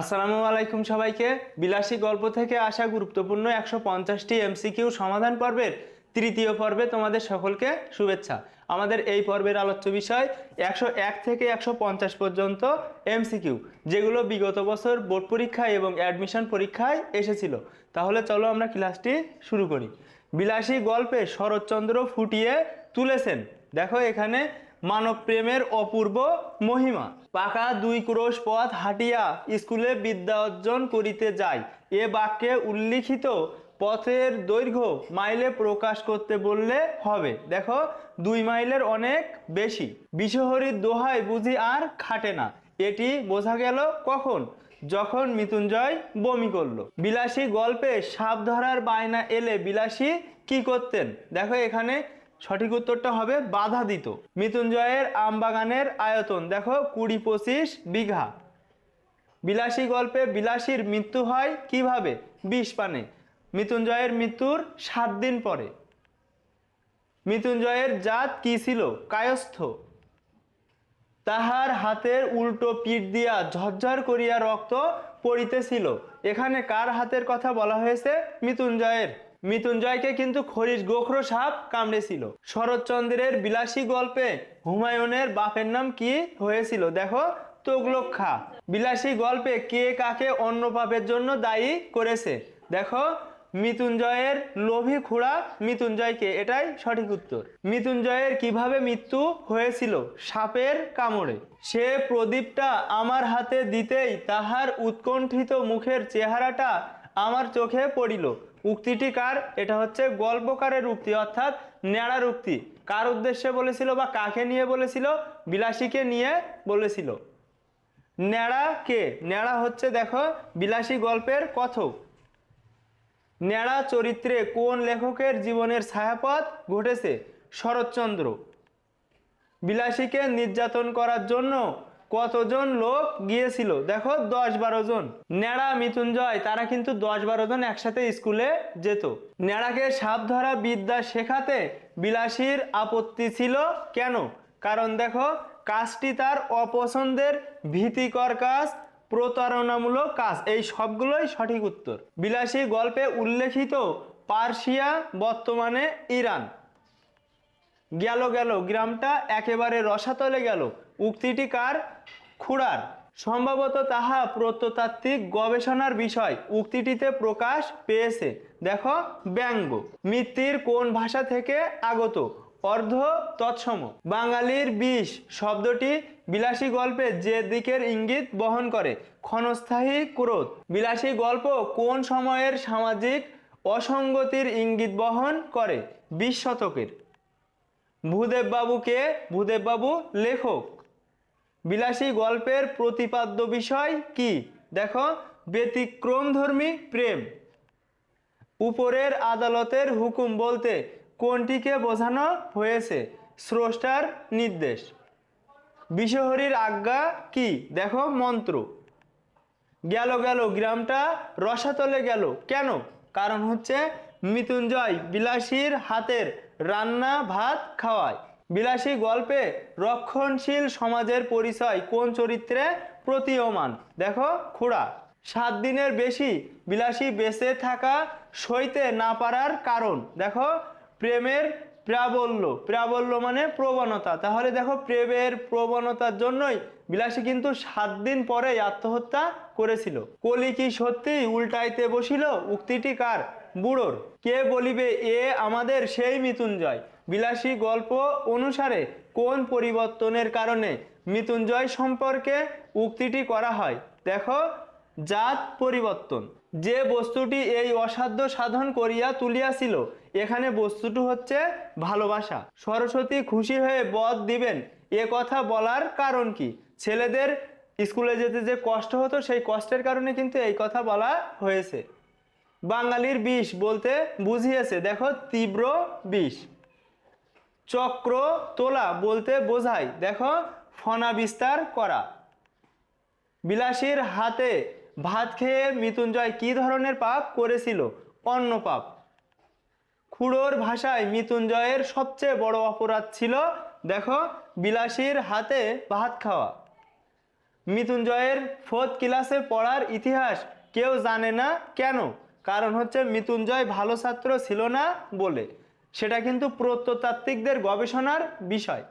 আসসালামু আলাইকুম সবাইকে। বিলাসী গল্প থেকে আসা গুরুত্বপূর্ণ একশো পঞ্চাশটি এমসিকিউ সমাধান পর্বের তৃতীয় পর্বে তোমাদের সকলকে শুভেচ্ছা। আমাদের এই পর্বের আলোচ্য বিষয় একশো এক থেকে একশো পঞ্চাশ পর্যন্ত এমসিকিউ যেগুলো বিগত বছর বোর্ড পরীক্ষায় এবং অ্যাডমিশন পরীক্ষায় এসেছিল। তাহলে চলো আমরা ক্লাসটি শুরু করি। বিলাসী গল্পে শরৎচন্দ্র ফুটিয়ে তুলেছেন। দেখো এখানে মানব প্রেমের অপূর্ব মহিমা। পাকা দুই ক্রোশ পথ হাঁটিয়া স্কুলে বিদ্যা অর্জন করিতে যায় এ বাক্যে উল্লিখিত পথের দৈর্ঘ্য মাইলে প্রকাশ করতে বললে হবে। দেখো, দুই মাইলের অনেক বেশি। বিশহরীর দোহায় বুঝি আর খাটে না। এটি বোঝা গেল কখন? যখন মৃত্যুঞ্জয় বমি করল। বিলাসী গল্পে সাপ ধরার বায়না এলে বিলাসী কি করতেন? দেখো এখানে সঠিক উত্তরটা হবে বাধা দিত মৃত্যুঞ্জয়ের আমবাগানের আয়তন। দেখো, কুড়ি পঁচিশ বিঘা। বিলাসী গল্পে বিলাসীর মৃত্যু হয় কীভাবে? বিষ পানে। মৃত্যুঞ্জয়ের মৃত্যুর সাত দিন পরে। মৃত্যুঞ্জয়ের জাত কি ছিল? কায়স্থ। তাহার হাতের উল্টো পিঠ দিয়া ঝরঝর করিয়া রক্ত পড়িতেছিল। এখানে কার হাতের কথা বলা হয়েছে? মৃত্যুঞ্জয়ের। মৃত্যুঞ্জয়কে কিন্তু খরিশ গোখরো সাপ কামড়েছিল। শরৎচন্দ্রের বিলাসী গল্পে হুমায়ুনের বাপের নাম কি হয়েছিল? দেখো তোগলক খা বিলাসী গল্পে কে কাকে অন্য পাপের জন্য দায়ী করেছে? দেখো, মৃত্যুঞ্জয়ের লোভী খুড়া মৃত্যুঞ্জয়কে। এটাই সঠিক উত্তর। মৃত্যুঞ্জয়ের কীভাবে মৃত্যু হয়েছিল? সাপের কামড়ে। সে প্রদীপটা আমার হাতে দিতেই তাহার উৎকণ্ঠিত মুখের চেহারাটা আমার চোখে পড়িল। উক্তিটি কার? এটা হচ্ছে গল্পকারের উক্তি, অর্থাৎ ন্যাড়ার উক্তি। কার উদ্দেশ্যে বলেছিল বা কাকে নিয়ে বলেছিল? বিলাসীকে নিয়ে বলেছিল। ন্যাড়া কে? ন্যাড়া হচ্ছে দেখো বিলাসী গল্পের কথক। ন্যাড়া চরিত্রে কোন লেখকের জীবনের ছায়াপথ ঘটেছে? শরৎচন্দ্র। বিলাসীকে নির্যাতন করার জন্য কতজন লোক গিয়েছিল? দেখো দশ বারো জন ন্যাড়া মৃত্যুঞ্জয় তারা কিন্তু দশ বারো জন একসাথে স্কুলে যেত। ন্যাড়াকে সাপ ধরা বিদ্যা শেখাতে বিলাসীর আপত্তি ছিল কেন? কারণ দেখো, কাজটি তার অপছন্দের ভীতিকর কাজ, প্রতারণামূলক কাজ। এই সবগুলোই সঠিক উত্তর। বিলাসী গল্পে উল্লেখিত পার্সিয়া বর্তমানে ইরান। গেল গেল, গ্রামটা একেবারে রসাতলে গেল। উক্তিটি কার? খুড়ার। সম্ভবত তাহা প্রত্নতাত্ত্বিক গবেষণার বিষয়। উক্তিটিতে প্রকাশ পেয়েছে। দেখো, ব্যঙ্গ। মিত্তির কোন ভাষা থেকে আগত? অর্ধ তৎসম। বাঙালির বিষ শব্দটি বিলাসী গল্পে যে দিকের ইঙ্গিত বহন করে। ক্ষণস্থায়ী ক্রোধ। বিলাসী গল্প কোন সময়ের সামাজিক অসঙ্গতির ইঙ্গিত বহন করে? বিশ শতকের। ভূদেববাবুকে ভূদেববাবু লেখক। বিলাসী গল্পের প্রতিপাদ্য বিষয় কি? দেখো, ব্যতিক্রমধর্মী প্রেম। উপরের আদালতের হুকুম বলতে কোনটিকে বোঝানো হয়েছে? স্রষ্টার নির্দেশ। বিশ্বহরীর আজ্ঞা কি? দেখো, মন্ত্র। গেল গেল, গ্রামটা রসাতলে গেল। কেন? কারণ হচ্ছে মৃত্যুঞ্জয় বিলাসীর হাতের রান্না, ভাত, খাওয়ায়। বিলাসী গল্পে রক্ষণশীল সমাজের পরিচয় কোন চরিত্রে প্রতীয়মান? দেখো, খুড়া। সাত দিনের বেশি বিলাসী বেঁচে থাকা, সইতে না পারার কারণ। দেখো, প্রেমের প্রাবল্য। প্রাবল্য মানে প্রবণতা। তাহলে দেখো, প্রেমের প্রবণতার জন্যই বিলাসী কিন্তু সাত দিন পরেই আত্মহত্যা করেছিল। কলি কি সত্যি উল্টাইতে বসিল? উক্তিটি কার? বুড়োর। কে বলিবে, এ আমাদের সেই মৃত্যুঞ্জয় বিলাসী গল্প অনুসারে কোন পরিবর্তনের কারণে মৃত্যুঞ্জয় সম্পর্কে উক্তিটি করা হয়? দেখো, জাত পরিবর্তন। যে বস্তুটি এই অসাধ্য সাধন করিয়া তুলিয়াছিল, এখানে বস্তুটি হচ্ছে ভালোবাসা। সরস্বতী খুশি হয়ে বধ দিবেন, এ কথা বলার কারণ কি? ছেলেদের স্কুলে যেতে যে কষ্ট হতো, সেই কষ্টের কারণে কিন্তু এই কথা বলা হয়েছে। বাঙালির বিষ বলতে বুঝিয়েছে, দেখো তীব্র বিষ। চক্র তোলা বলতে বোঝায়, দেখো ফনা বিস্তার করা। বিলাসীর হাতে ভাত খেয়ে মৃত্যুঞ্জয় কি ধরনের পাপ করেছিল? অন্য পাপ। খুড়োর ভাষায় মৃত্যুঞ্জয়ের সবচেয়ে বড় অপরাধ ছিল, দেখো বিলাসীর হাতে ভাত খাওয়া। মৃত্যুঞ্জয়ের ফোর্থ ক্লাসে পড়ার ইতিহাস কেউ জানে না কেন? কারণ হচ্ছে মৃত্যুঞ্জয় ভালো ছাত্র ছিল না বলে। সেটা কিন্তু প্রত্নতাত্ত্বিকদের গবেষণার বিষয়।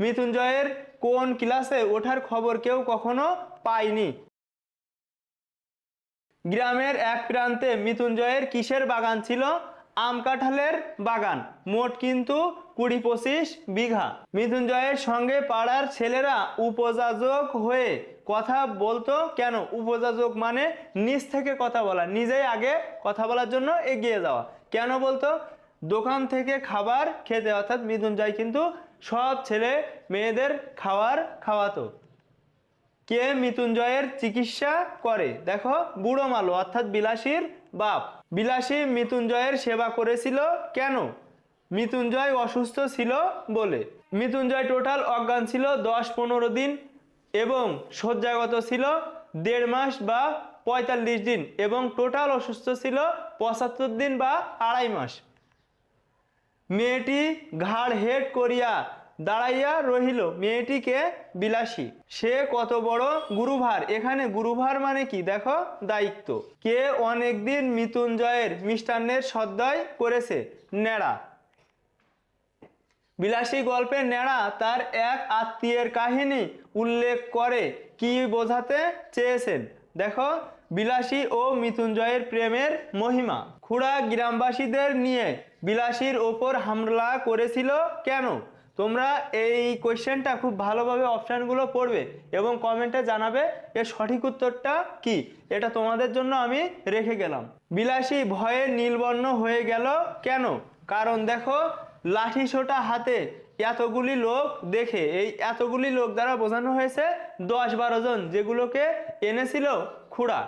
মৃত্যুঞ্জয়ের কোন ক্লাসে ওঠার খবর কেউ কখনো পায়নি। গ্রামের এক প্রান্তে মৃত্যুঞ্জয়ের কিসের বাগান ছিল? আম কাঁঠালের বাগান। মোট কিন্তু কুড়ি পঁচিশ বিঘা। মৃত্যুঞ্জয়ের সঙ্গে পাড়ার ছেলেরা উপযাজক হয়ে কথা বলতো কেন? উপযাজক মানে নিজ থেকে কথা বলা, নিজেই আগে কথা বলার জন্য এগিয়ে যাওয়া। কেন বলতো? দোকান থেকে খাবার খেতে, অর্থাৎ মৃত্যুঞ্জয় কিন্তু সব ছেলে মেয়েদের খাবার খাওয়াতো। কে মৃত্যুঞ্জয়ের চিকিৎসা করে? দেখো, বুড়ো মালো, অর্থাৎ বিলাসীর বাপ। বিলাসী মৃত্যুঞ্জয়ের সেবা করেছিল কেন? মৃত্যুঞ্জয় অসুস্থ ছিল বলে। মৃত্যুঞ্জয় টোটাল অজ্ঞান ছিল দশ পনেরো দিন এবং শয্যাগত ছিল দেড় মাস বা পঁয়তাল্লিশ দিন এবং টোটাল অসুস্থ ছিল পঁচাত্তর দিন বা আড়াই মাস। মেয়েটি ঘাড় হেট করিয়া দাঁড়াইয়া রহিল, মেয়েটিকে বিলাসী। সে কত বড় গুরুভার। এখানে গুরুভার মানে কি? দেখো, দায়িত্ব। কে অনেকদিন মৃত্যুঞ্জয়ের মিষ্টান্নের সদ্দয় করেছে? নেড়া বিলাসী গল্পে নেড়া তার এক আত্মীয়ের কাহিনী উল্লেখ করে কি বোঝাতে চেয়েছেন? দেখো, বিলাসী ও মৃত্যুঞ্জয়ের প্রেমের মহিমা। খুড়া গ্রামবাসীদের নিয়ে বিলাসীর ওপর হামলা করেছিল কেন? তোমরা এই কোয়েশ্চেনটা খুব ভালোভাবে অপশানগুলো পড়বে এবং কমেন্টে জানাবে এর সঠিক উত্তরটা কি। এটা তোমাদের জন্য আমি রেখে গেলাম। বিলাসী ভয়ে নীলবর্ণ হয়ে গেল কেন? কারণ দেখো, লাঠি সোটা হাতে এতগুলি লোক দেখে, এই এতগুলি লোক দ্বারা বোঝানো হয়েছে দশ বারো জন যেগুলোকে এনেছিল খুড়া।